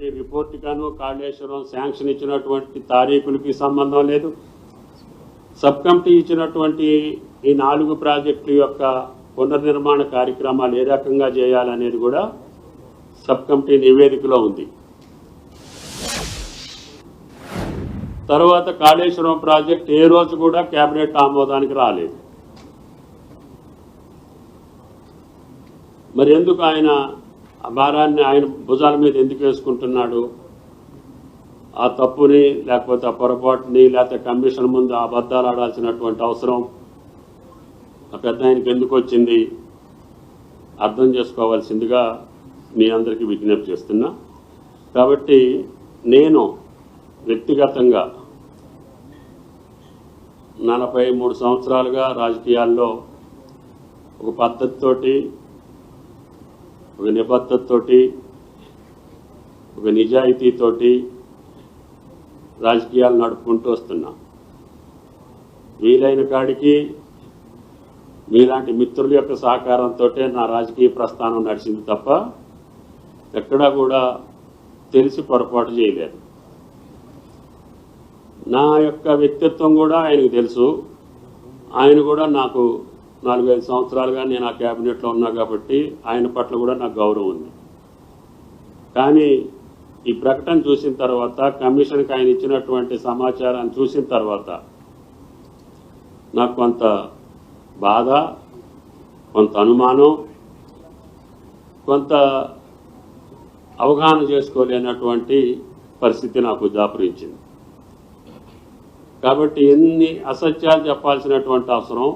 ఇచ్చినటువంటి రిపోర్ట్ గాను కాళేశ్వరం శాంక్షన్ ఇచ్చినటువంటి తారీఖులకి సంబంధం లేదు. సబ్ కమిటీ ఇచ్చినటువంటి ఈ నాలుగు ప్రాజెక్టుల యొక్క పునర్నిర్మాణ కార్యక్రమాలు ఏ రకంగా చేయాలనేది కూడా సబ్ కమిటీ నివేదికలో ఉంది. తర్వాత కాళేశ్వరం ప్రాజెక్ట్ ఏ రోజు కూడా కేబినెట్ ఆమోదానికి రాలేదు. మరి ఎందుకు ఆయన ఆ భారాన్ని ఆయన భుజాల మీద ఎందుకు వేసుకుంటున్నాడు? ఆ తప్పుని లేకపోతే ఆ పొరపాటుని లేకపోతే కమిషన్ ముందు ఆ అబద్ధాలు ఆడాల్సినటువంటి అవసరం ఆ పెద్ద ఆయనకి ఎందుకు వచ్చింది? అర్థం చేసుకోవాల్సిందిగా మీ అందరికీ విజ్ఞప్తి చేస్తున్నా. కాబట్టి నేను వ్యక్తిగతంగా నలభై మూడు సంవత్సరాలుగా రాజకీయాల్లో ఒక పద్ధతితోటి ఒక నిబద్ధతతోటి ఒక నిజాయితీతోటి రాజకీయాలు నడుపుకుంటూ వస్తున్నా. వీలైన కాడికి మీలాంటి మిత్రుల యొక్క సహకారంతో నా రాజకీయ ప్రస్థానం నడిచింది తప్ప ఎక్కడా కూడా తెలిసి పొరపాటు చేయలేదు. నా యొక్క వ్యక్తిత్వం కూడా ఆయనకు తెలుసు. ఆయన కూడా నాకు నాలుగైదు సంవత్సరాలుగా నేను ఆ క్యాబినెట్లో ఉన్నా కాబట్టి ఆయన పట్ల కూడా నాకు గౌరవం ఉంది. కానీ ఈ ప్రకటన చూసిన తర్వాత కమిషన్కి ఆయన ఇచ్చినటువంటి సమాచారాన్ని చూసిన తర్వాత నాకు కొంత బాధ కొంత అనుమానం కొంత అవగాహన చేసుకోలేనటువంటి పరిస్థితి నాకు దాపురించింది. కాబట్టి ఎన్ని అసత్యాలు చెప్పాల్సినటువంటి అవసరం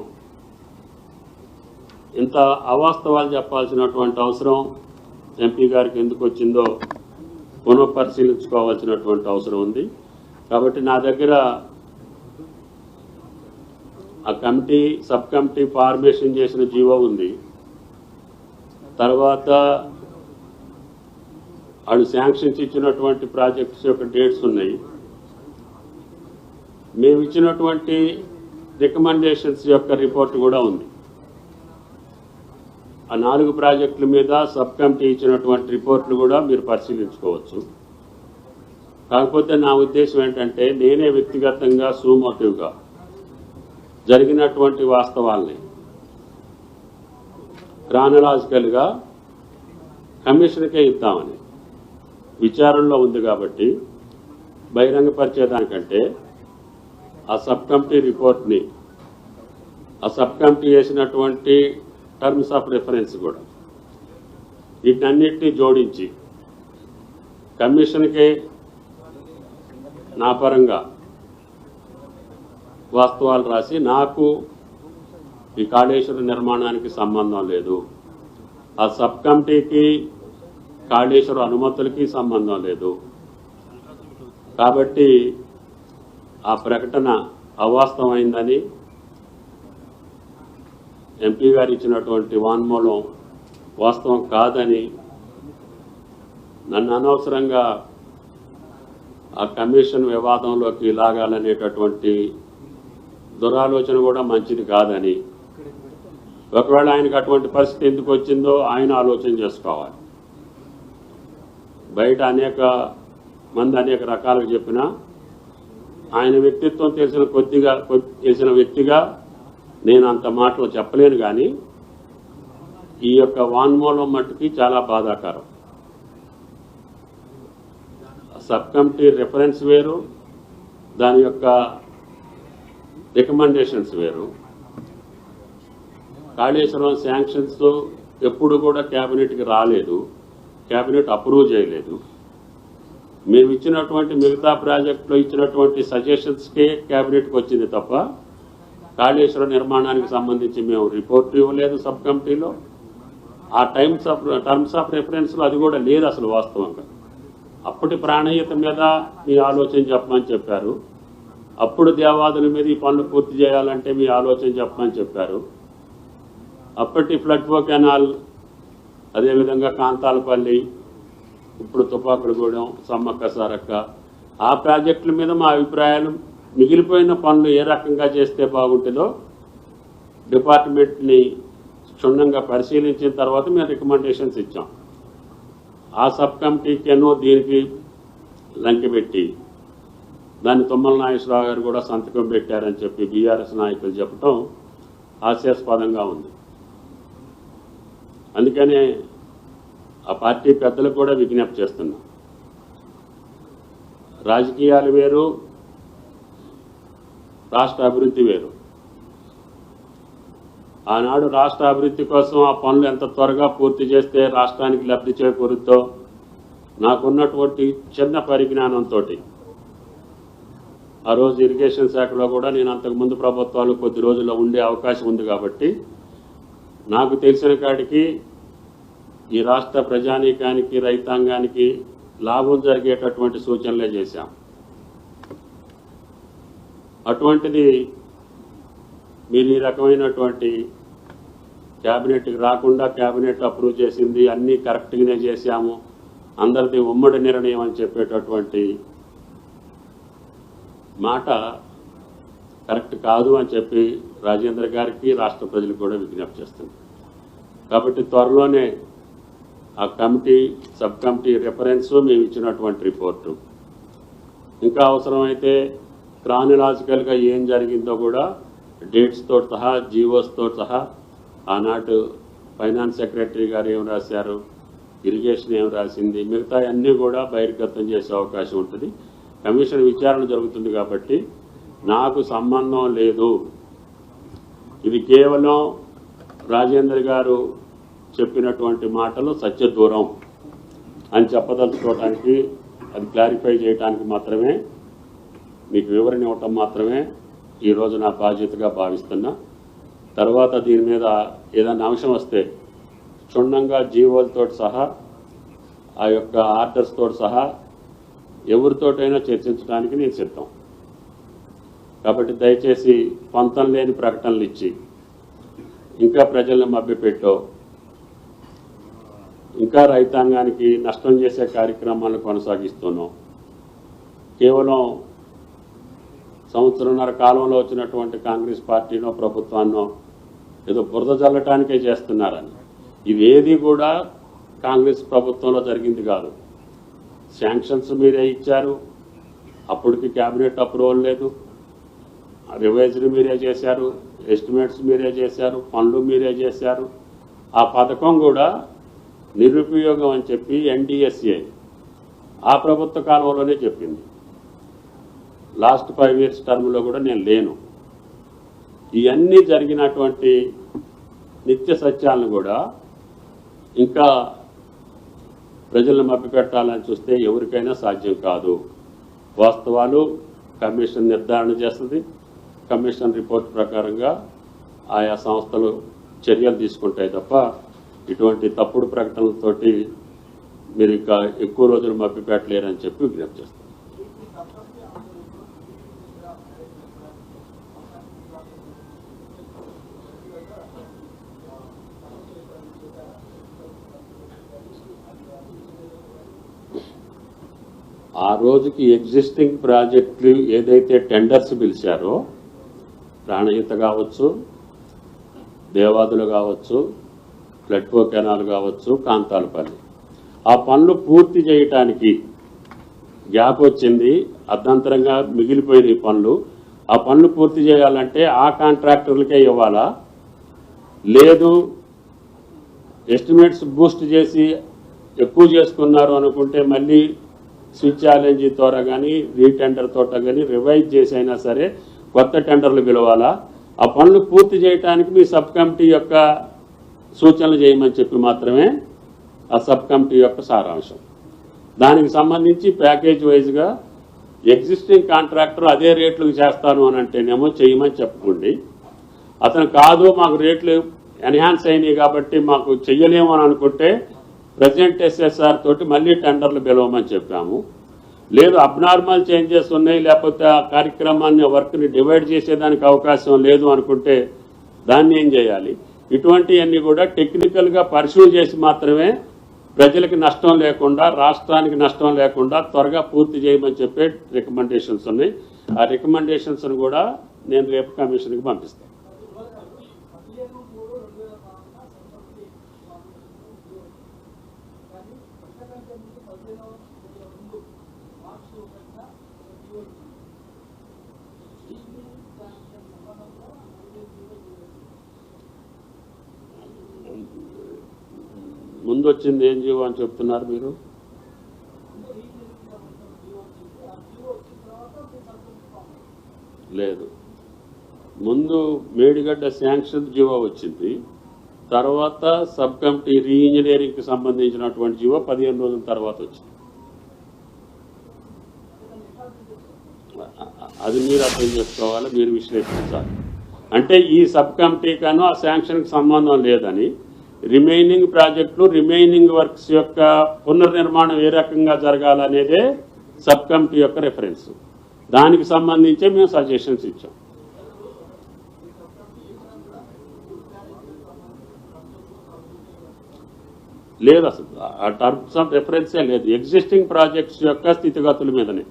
ఇంత అవాస్తవాలు చెప్పాల్సినటువంటి అవసరం ఎంపీ గారికి ఎందుకు వచ్చిందో పునఃపరిశీలించుకోవాల్సినటువంటి అవసరం ఉంది. కాబట్టి నా దగ్గర ఆ కమిటీ సబ్ కమిటీ ఫార్మేషన్ చేసిన జీవో ఉంది. తర్వాత వాళ్ళు శాంక్షన్స్ ఇచ్చినటువంటి ప్రాజెక్ట్స్ యొక్క డేట్స్ ఉన్నాయి. మేము ఇచ్చినటువంటి రికమెండేషన్స్ యొక్క రిపోర్ట్ కూడా ఉంది. ఆ నాలుగు ప్రాజెక్టుల మీద సబ్ కమిటీ ఇచ్చినటువంటి రిపోర్ట్లు కూడా మీరు పరిశీలించుకోవచ్చు. కాకపోతే నా ఉద్దేశం ఏంటంటే నేనే వ్యక్తిగతంగా సూమోటివ్గా జరిగినటువంటి వాస్తవాల్ని క్రానలాజికల్గా కమిషన్కే ఇద్దామని విచారణలో ఉంది కాబట్టి బహిరంగపరిచేదానికంటే ఆ సబ్ కమిటీ రిపోర్ట్ని ఆ సబ్ కమిటీ చేసినటువంటి టర్మ్స్ ఆఫ్ రిఫరెన్స్ కూడా. వీటన్నిటిని జోడించి కమిషన్కి నా పరంగా వాస్తవాలు రాసి నాకు ఈ కాళేశ్వర నిర్మాణానికి సంబంధం లేదు. ఆ సబ్ కమిటీకి కాళేశ్వర అనుమతులకి సంబంధం లేదు. కాబట్టి ఆ ప్రకటన అవాస్తవమైందని ఎంపీ గారు ఇచ్చినటువంటి వాన్మూలం వాస్తవం కాదని నన్ను అనవసరంగా ఆ కమిషన్ వివాదంలోకి లాగాలనేటటువంటి దురాలోచన కూడా మంచిది కాదని. ఒకవేళ ఆయనకు అటువంటి పరిస్థితి ఎందుకు వచ్చిందో ఆయన ఆలోచన చేసుకోవాలి. బయట అనేక మంది అనేక రకాలుగా చెప్పినా ఆయన వ్యక్తిత్వం తెలిసిన కొద్దిగా కొద్ది- తెలిసిన వ్యక్తిగా నేను అంత మాటలు చెప్పలేను కానీ ఈ యొక్క వాన్మూలం మట్టుకి చాలా బాధాకరం. సబ్ కమిటీ రిఫరెన్స్ వేరు దాని యొక్క రికమెండేషన్స్ వేరు. కాళేశ్వరం శాంక్షన్స్ ఎప్పుడు కూడా క్యాబినెట్కి రాలేదు క్యాబినెట్ అప్రూవ్ చేయలేదు. మేము ఇచ్చినటువంటి మిగతా ప్రాజెక్టులో ఇచ్చినటువంటి సజెషన్స్కే క్యాబినెట్కి వచ్చింది తప్ప కాళేశ్వరం నిర్మాణానికి సంబంధించి మేము రిపోర్ట్ ఇవ్వలేదు సబ్ కమిటీలో ఆ టైమ్స్ ఆఫ్ టర్మ్స్ ఆఫ్ రెఫరెన్స్లో అది కూడా లేదు అసలు వాస్తవంగా. అప్పటి ప్రాణయ్యత మీద మీ ఆలోచన చెప్పమని చెప్పారు. అప్పుడు దేవాదుల మీద ఈ పనులు పూర్తి చేయాలంటే మీ ఆలోచన చెప్పమని చెప్పారు. అప్పటి ఫ్లడ్వో కెనాల్ అదేవిధంగా కాంతాలపల్లి ఇప్పుడు తుపాకుడుగూడెం సమ్మక్క సారక్క ఆ ప్రాజెక్టుల మీద మా అభిప్రాయాలు మిగిలిపోయిన పనులు ఏ రకంగా చేస్తే బాగుంటుందో డిపార్ట్మెంట్ని క్షుణ్ణంగా పరిశీలించిన తర్వాత మేము రికమెండేషన్స్ ఇచ్చాం. ఆ సబ్ కమిటీకేనో దీనికి లంక పెట్టి దాన్ని తుమ్మల నాగేశ్వరరావు గారు కూడా సంతకం పెట్టారని చెప్పి బీఆర్ఎస్ నాయకులు చెప్పడం హాస్యాస్పదంగా ఉంది. అందుకనే ఆ పార్టీ పెద్దలకు కూడా విజ్ఞప్తి చేస్తున్నాం. రాజకీయాలు వేరు రాష్ట్ర అభివృద్ధి వేరు. ఆనాడు రాష్ట్ర అభివృద్ధి కోసం ఆ పనులు ఎంత త్వరగా పూర్తి చేస్తే రాష్ట్రానికి లబ్ధి చేకూరుద్దో నాకున్నటువంటి చిన్న పరిజ్ఞానంతో ఆ రోజు ఇరిగేషన్ శాఖలో కూడా నేను అంతకుముందు ప్రభుత్వాలు కొద్ది రోజుల్లో ఉండే అవకాశం ఉంది కాబట్టి నాకు తెలిసిన కాడికి ఈ రాష్ట్ర ప్రజానీకానికి రైతాంగానికి లాభం జరిగేటటువంటి సూచనలే చేశాం. అటువంటిది మీరు ఈ రకమైనటువంటి క్యాబినెట్కి రాకుండా క్యాబినెట్ అప్రూవ్ చేసింది అన్నీ కరెక్ట్గానే చేశాము అందరిది ఉమ్మడి నిర్ణయం అని చెప్పేటటువంటి మాట కరెక్ట్ కాదు అని చెప్పి రాజేంద్ర గారికి రాష్ట్ర ప్రజలు కూడా విజ్ఞప్తి చేస్తుంది కాబట్టి త్వరలోనే ఆ కమిటీ సబ్ కమిటీ రిఫరెన్స్ మేము ఇచ్చినటువంటి రిపోర్టు. ఇంకా అవసరమైతే క్రానిలాజికల్గా ఏం జరిగిందో కూడా డేట్స్తో సహా జీవోస్తో సహా ఆనాటు ఫైనాన్స్ సెక్రటరీ గారు ఏం రాశారు ఇరిగేషన్ ఏం రాసింది మిగతా అన్నీ కూడా బహిర్గతం చేసే అవకాశం ఉంటుంది. కమిషన్ విచారణ జరుగుతుంది కాబట్టి నాకు సంబంధం లేదు. ఇది కేవలం రాజేందర్ గారు చెప్పినటువంటి మాటలు సత్య దూరం అని చెప్పదలుచుకోవడానికి అది క్లారిఫై చేయడానికి మాత్రమే మీకు వివరణ ఇవ్వటం మాత్రమే ఈరోజు నా బాధ్యతగా భావిస్తున్నా. తర్వాత దీని మీద ఏదైనా అంశం వస్తే క్షుణ్ణంగా జీవోలతో సహా ఆ యొక్క ఆర్డర్స్ తోటి సహా ఎవరితోటైనా చర్చించడానికి నేను సిద్ధం. కాబట్టి దయచేసి పంతం లేని ప్రకటనలు ఇచ్చి ఇంకా ప్రజలను మభ్యపెట్టో ఇంకా రైతాంగానికి నష్టం చేసే కార్యక్రమాలను కొనసాగిస్తున్నాం కేవలం సంవత్సరంన్నర కాలంలో వచ్చినటువంటి కాంగ్రెస్ పార్టీనో ప్రభుత్వాన్నో ఏదో బురద చల్లటానికే చేస్తున్నారని. ఇవేది కూడా కాంగ్రెస్ ప్రభుత్వంలో జరిగింది కాదు. శాంక్షన్స్ మీరే ఇచ్చారు. అప్పటికి క్యాబినెట్ అప్రూవల్ లేదు. రివైజ్డ్ మీరే చేశారు. ఎస్టిమేట్స్ మీరే చేశారు. పనులు మీరే చేశారు. ఆ పథకం కూడా నిరుపయోగం అని చెప్పి ఎన్డీఎస్ఏ ఆ ప్రభుత్వ కాలంలోనే చెప్పింది. లాస్ట్ ఫైవ్ ఇయర్స్ టర్మ్లో కూడా నేను లేను. ఇవన్నీ జరిగినటువంటి నిత్య సత్యాలను కూడా ఇంకా ప్రజలను మభ్యపెట్టాలని చూస్తే ఎవరికైనా సాధ్యం కాదు. వాస్తవాలు కమిషన్ నిర్ధారణ చేస్తుంది. కమిషన్ రిపోర్ట్ ప్రకారంగా ఆయా సంస్థలు చర్యలు తీసుకుంటాయి తప్ప ఇటువంటి తప్పుడు ప్రకటనలతోటి మీరు ఇంకా ఎక్కువ రోజులు మభ్యపెట్టలేరని చెప్పి విజ్ఞప్తి చేస్తాను. ఆ రోజుకి ఎగ్జిస్టింగ్ ప్రాజెక్టులు ఏదైతే టెండర్స్ పిలిచారో ప్రాణహిత కావచ్చు దేవాదులు కావచ్చు ఫ్లడ్కో కెనాల్ కావచ్చు కాంతాలపల్లి ఆ పనులు పూర్తి చేయటానికి గ్యాప్ వచ్చింది. అర్ధంతరంగా మిగిలిపోయిన ఈ పనులు. ఆ పనులు పూర్తి చేయాలంటే ఆ కాంట్రాక్టర్లకే ఇవ్వాలా? లేదు. ఎస్టిమేట్స్ బూస్ట్ చేసి ఎక్కువ చేసుకున్నారు అనుకుంటే మళ్ళీ స్విచ్ ఛాలెంజ్ ద్వారా కానీ రీటెండర్ తోట కానీ రివైజ్ చేసైనా సరే కొత్త టెండర్లు పిలవాలా? ఆ పనులు పూర్తి చేయడానికి మీ సబ్ కమిటీ యొక్క సూచనలు చేయమని చెప్పి మాత్రమే ఆ సబ్ కమిటీ యొక్క సారాంశం. దానికి సంబంధించి ప్యాకేజ్ వైజ్గా ఎగ్జిస్టింగ్ కాంట్రాక్టర్ అదే రేట్లకు చేస్తాను అని అంటేనేమో చేయమని చెప్పుకోండి. అతను కాదు మాకు రేట్లు ఎన్హాన్స్ అయినాయి కాబట్టి మాకు చెయ్యలేము అని అనుకుంటే ప్రజెంట్ ఎస్ఎస్ఆర్ తోటి మళ్ళీ టెండర్లు పిలవమని చెప్పాము. లేదు అబ్నార్మల్ చేంజెస్ ఉన్నాయి లేకపోతే ఆ కార్యక్రమాన్ని వర్క్ని డివైడ్ చేసేదానికి అవకాశం లేదు అనుకుంటే దాన్ని ఏం చేయాలి? ఇటువంటివన్నీ కూడా టెక్నికల్గా పరిశీలి చేసి మాత్రమే ప్రజలకు నష్టం లేకుండా రాష్ట్రానికి నష్టం లేకుండా త్వరగా పూర్తి చేయమని చెప్పే రికమెండేషన్స్ ఉన్నాయి. ఆ రికమెండేషన్స్ను కూడా నేను రేపు కమిషన్కి పంపిస్తాను. ముందు వచ్చింది ఏం జీవో అని చెప్తున్నారు మీరు? లేదు. ముందు మేడిగడ్డ శాంక్షన్ జీవో వచ్చింది. తర్వాత సబ్ కమిటీ రీఇంజనీరింగ్కి సంబంధించినటువంటి జీవో పదిహేను రోజుల తర్వాత వచ్చింది. అది మీరు అర్థం చేసుకోవాలి మీరు విశ్లేషించాలి. అంటే ఈ సబ్ కమిటీకను ఆ శాంక్షన్కి సంబంధం లేదని రిమైనింగ్ ప్రాజెక్టులు రిమైనింగ్ వర్క్స్ యొక్క పునర్నిర్మాణం ఏ రకంగా జరగాలనేదే సబ్ కమిటీ యొక్క రెఫరెన్స్ దానికి సంబంధించే మేము సజెషన్స్ ఇచ్చాం. లేదు అసలు. ఆ టర్మ్స్ ఆఫ్ రెఫరెన్సే లేదు. ఎగ్జిస్టింగ్ ప్రాజెక్ట్స్ యొక్క స్థితిగతుల మీదనే.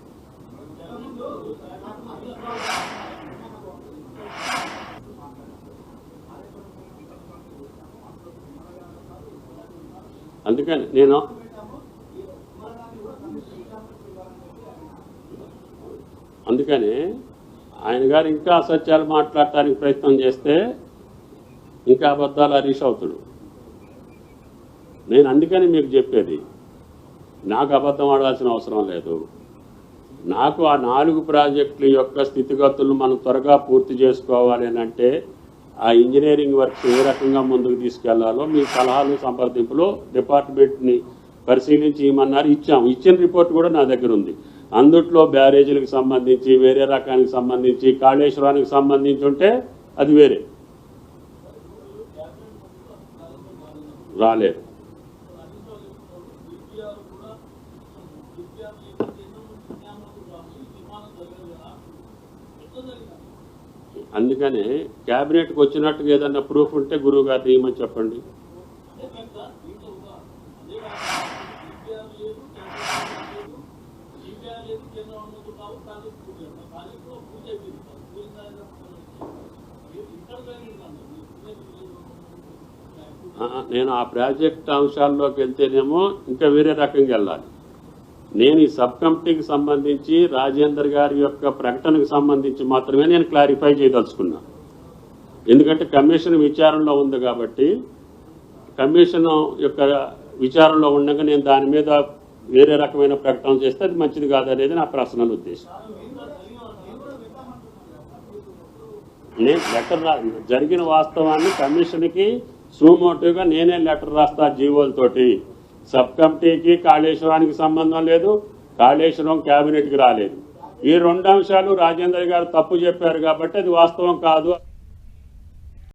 అందుకని నేను అందుకని ఆయన గారు ఇంకా అసత్యాలు మాట్లాడటానికి ప్రయత్నం చేస్తే ఇంకా అబద్ధాలు హరీష్ అవుతాడు. నేను అందుకని మీకు చెప్పేది. నాకు అబద్ధం ఆడాల్సిన అవసరం లేదు. నాకు ఆ నాలుగు ప్రాజెక్టుల యొక్క స్థితిగతులను మనం త్వరగా పూర్తి చేసుకోవాలి అంటే ఆ ఇంజనీరింగ్ వర్క్స్ ఏ రకంగా ముందుకు తీసుకెళ్ళాలో మీ సలహాలు సంప్రదింపులు డిపార్ట్మెంట్ని పరిశీలించి ఇవ్వమన్నారు ఇచ్చాము. ఇచ్చిన రిపోర్ట్ కూడా నా దగ్గర ఉంది. అందుట్లో బ్యారేజీలకు సంబంధించి వేరే రకానికి సంబంధించి కాళేశ్వరానికి సంబంధించి ఉంటే అది వేరే. రాలేదు. అందుకని క్యాబినెట్కి వచ్చినట్టుగా ఏదన్నా ప్రూఫ్ ఉంటే గురువు గారు తీయమని చెప్పండి. నేను ఆ ప్రాజెక్ట్ అంశాల్లోకి వెళ్తేనేమో ఇంకా వేరే రకంగా వెళ్ళాలి. నేను ఈ సబ్ కమిటీకి సంబంధించి రాజేందర్ గారి యొక్క ప్రకటనకు సంబంధించి మాత్రమే నేను క్లారిఫై చేయదలుచుకున్నా. ఎందుకంటే కమిషన్ విచారణలో ఉంది కాబట్టి కమిషన్ యొక్క విచారణలో ఉండగా నేను దాని మీద వేరే రకమైన ప్రకటన చేస్తే అది మంచిది కాదనేది నా పర్సనల్ ఉద్దేశం. నేను లెటర్ రా జరిగిన వాస్తవాన్ని కమిషన్కి సుమోటివ్గా నేనే లెటర్ రాస్తా జీవోలతోటి. సబ్ కమిటీకి కాళేశ్వరానికి సంబంధం లేదు కాళేశ్వరం క్యాబినెట్కి రాలేదు. ఈ రెండు అంశాలు రాజేందర్ గారు తప్పు చెప్పారు కాబట్టి అది వాస్తవం కాదు.